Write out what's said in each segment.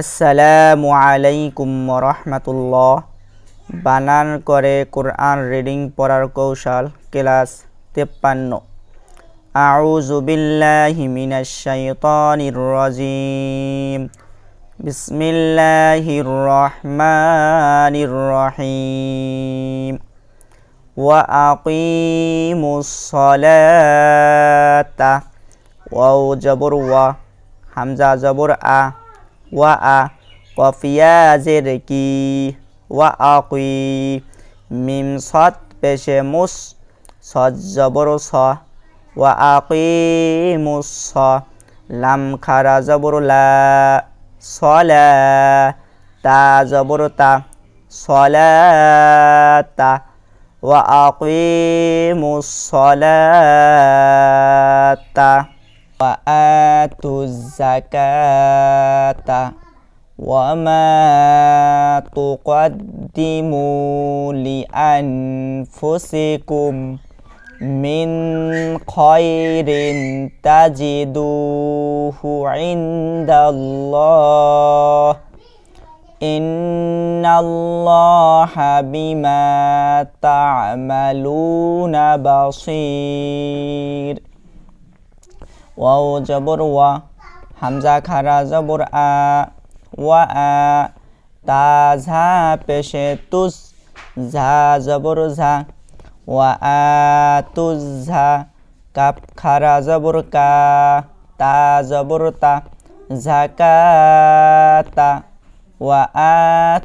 আসসালামু আলাইকুম রহমতুল্লাহ বানান করে কোরআন রিডিং পড়ার কৌশল, ক্লাস তেপ্পান্ন। আউযু বিল্লাহি মিনাশ শাইতানির রাজিম। বিসমিল্লাহির রহমানির রহিম। ওয়া আকিমুস সালাতা। ওয়াও জবর ওয়া, হামজা জবর আ। ওয়া আ কফিয়া জের কি? ওয়া আকুই। মিম সৎ পেশে মুস। সৎ জবর স। ওয়া আকুই মুস স। লাম খারা জবর লা। সলা। তা জবর তা। সলাতা ওয়া আকিমু সলাতা وآتوا الزكاة وما تقدموا لأنفسكم من خير تجدوه عند الله إن الله بما تعملون بصير ওয়াও জবর ওয়া, হামজা খারা জবর আ, ওয়া আ, তা ঝা পেশে তুস, ঝা জবর ঝা, ওয়া আ তুস ঝা, কাপ খারা জবর কা, তা জবর তা ঝাকাতা ওয়া আ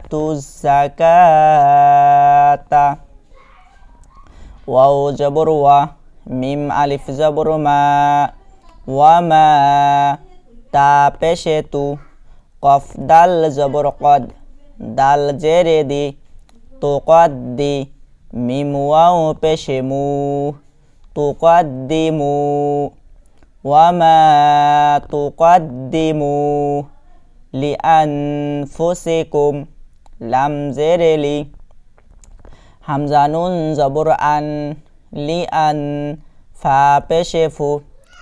তুস ঝাকাতা ওয়াও জবর ওয়া, মিম আলিফ জবর মা ওয়ামা তা পেশে তু কফ দাল জবর কদ দাল জেরে দি তো কদ দি মিম ওয়াও পেশে মু তো কদ দি মু ওয়ামা তো কদ দি মু লি আনফুসিকুম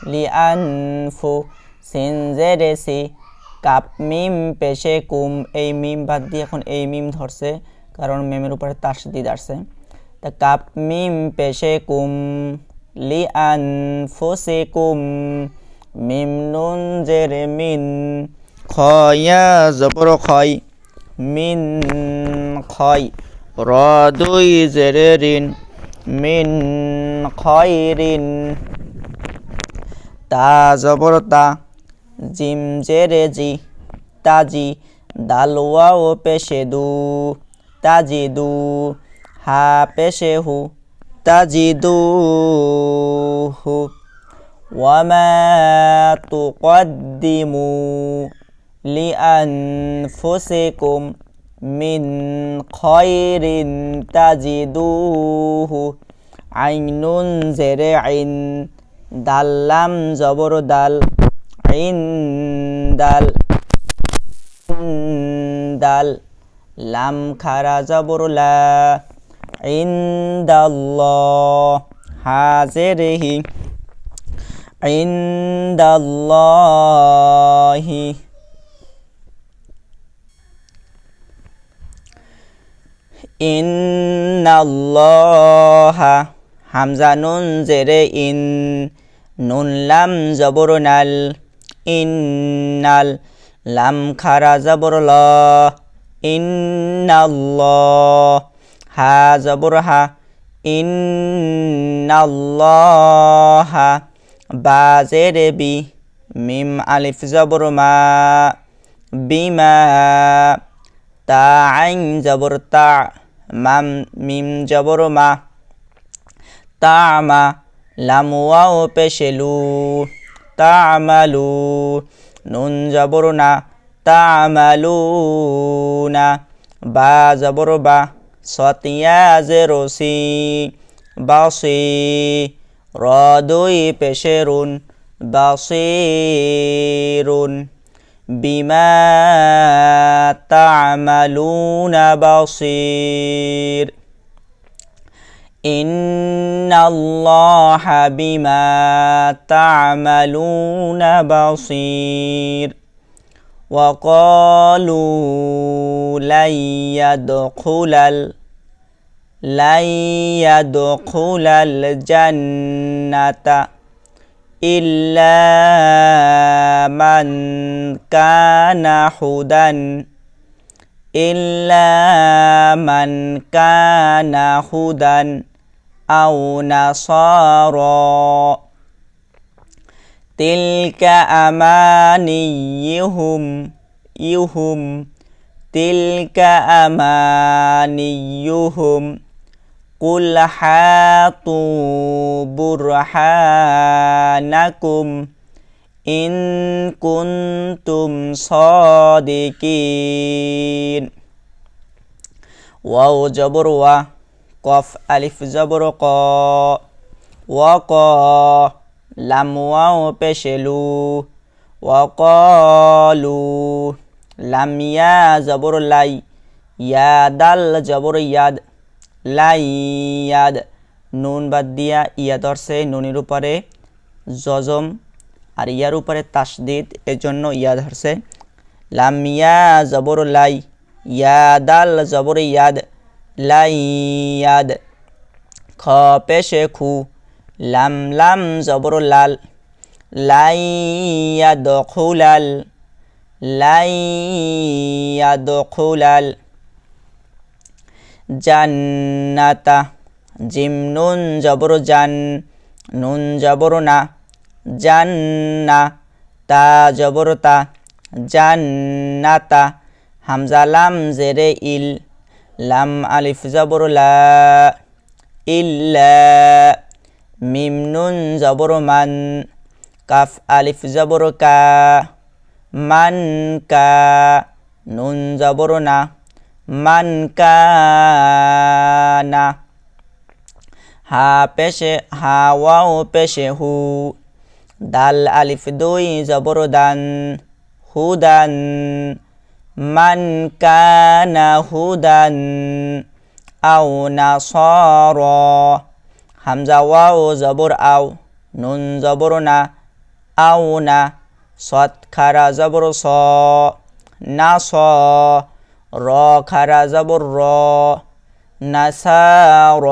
লি লি লিআনফু সিন জেরে সি কাপ মিম, পেশে কুম, এই মিম বাদ দিয়ে এখন এই মিম ধরছে, কারণ মিমের উপরে তাসদিদ আসছে। তা কাপ মিম, পেশে কুম লিআনফুসি কুম, মিম নুন জেরে মিন, খয়া জবর খয়, মিন খয়, র দুই জেরে রিন মিন খয়রিন তা জবর তা জিম জেরে জি তাজি দালওয়া ও পেশে দু তাজি দু, হা পেশে হু তাজি দু, হু। ওয়ামা তুকদ্দিমু লিআনফুসিকুম মিন খয়রিন তাজিদুহু আইনুন জেরে আইন দাল্লাম জবর দাল ইন দাল দাল লাম খারা জবর লা ইন্দাল্লাহ হাজেরহি ইন্দাল্লাহি। ইন্নাল্লাহা। হামজা নুন জেরে ইন, নুন লাম জবর নাল ইন্নাল লাম খারা জবর ল ইন্নাল্লাহ হা জবর হা ইন্নাল্লাহা বা জেরে বি, মিম আলিফ জবর মা বিমা তা আইন জবর তা, মাম মিম জবর মা। তামা লাম ওয়াও পেশেলু, তামালু, নুন জবর না তামালু না, বা জবর বা সতিয়া জেরোসি বাসি র দুই পেশেরুন, বাসিরুন, বিমা তামালুনা বাসির। إن الله بما تعملون بصير وقالوا لن يدخل لن يدخل الجنة إلا من كان هدى إلا من كان هدى. أو نصارى تلك أمانيهم يهم تلك أمانيهم قل حاطوا برهانكم إن كنتم صادقين واو جبر কফ, আলিফ, জবর, ক। ও ক লামওয়াও পেশেলু। ও কলু লামিয়া জবর, লাই। ইয়াদাল জবর, ইয়াদ। লাই, ইয়াদ। নুন বাদ দিয়া ইয়া ধরছে নুনের উপরে জজম আর ইয়ার উপরে তাসদিদ এর জন্য ইয়া ধরছে। লামিয়া জবর, লাই। ইয়াদাল জবর, ইয়াদ। লাইয়াদ। খ পেশে খু, লাম লাম জবর লাল। লাইয়াদ খুলাল লাইয়াদ খুলাল। জান্নাতা, জিম নুন জবর জান, নুন জবর না। জান্না, তা জবর তা। জান্নাতা, হামজা লাম জেরে ইল। লাম আলিফ জবর লা ইল্লা মিম নুন জবর মান কাফ আলিফ জবর কা মান কা নুন জবর না মান কানা হা পেশে হা ওয়াও পেশে হু দাল আলিফ দুই জবর দান হুদান মান কানা হুদান আও নাসর হামজা ওয়াও জবর আও নুন জবর না আও না সৎ খারা জবর স না স র খারা জবর র নাসার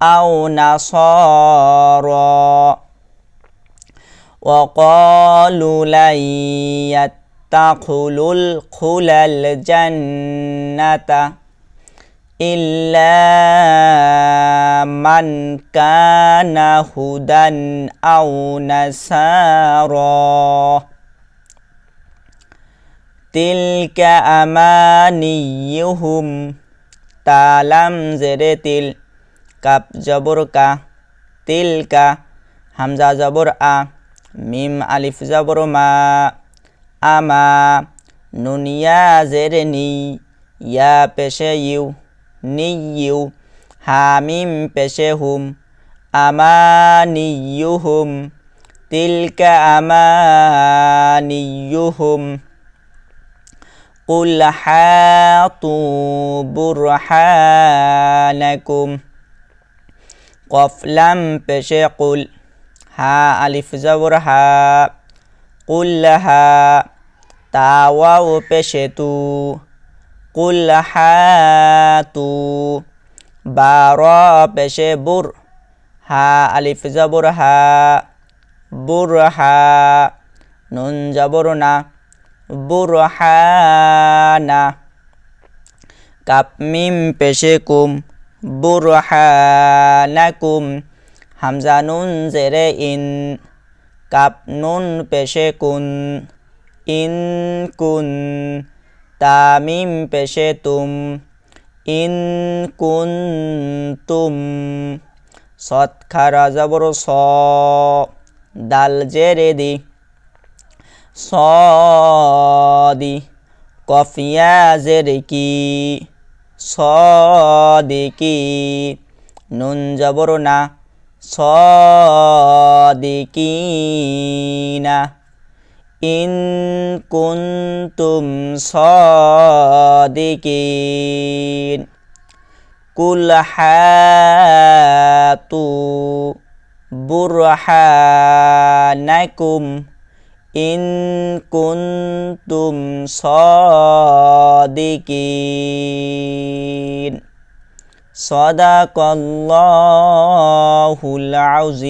আও নাসর وقالوا لن تدخلوا الخل الجنة إلا من كان هدى أو نسارا تلك أمانيهم تعلم زر تل كاب جبر كا تلك همزة جبر آ ميم ألف زبر ما أما نون يا زرني يا بشيو نيو حاميم بشهم أمانيهم تلك أمانيهم قل حاطوا برهانكم قف لم بشي قل ها ألف زورها قل لها ta wau peshe tu kul ha tu ba ro peshe bur ha alif jabur ha bur ha nun jabur na bur ha na kap mim peshe kum bur ha na kum hamza nun zere in kap nun peshe kun ইন কুন তামিম পেশে তুম in কুন তুম সৎ খারা জবর স, দাল জেরে দি সদি কফিয়া জেরকি সদিকি নুন জবর না সদিকিনা ইন কুন্তুম সদিকিন কুল হাতু বুরহানাকুম ইন কুনতুম সাদিকিন صدق الله العظيم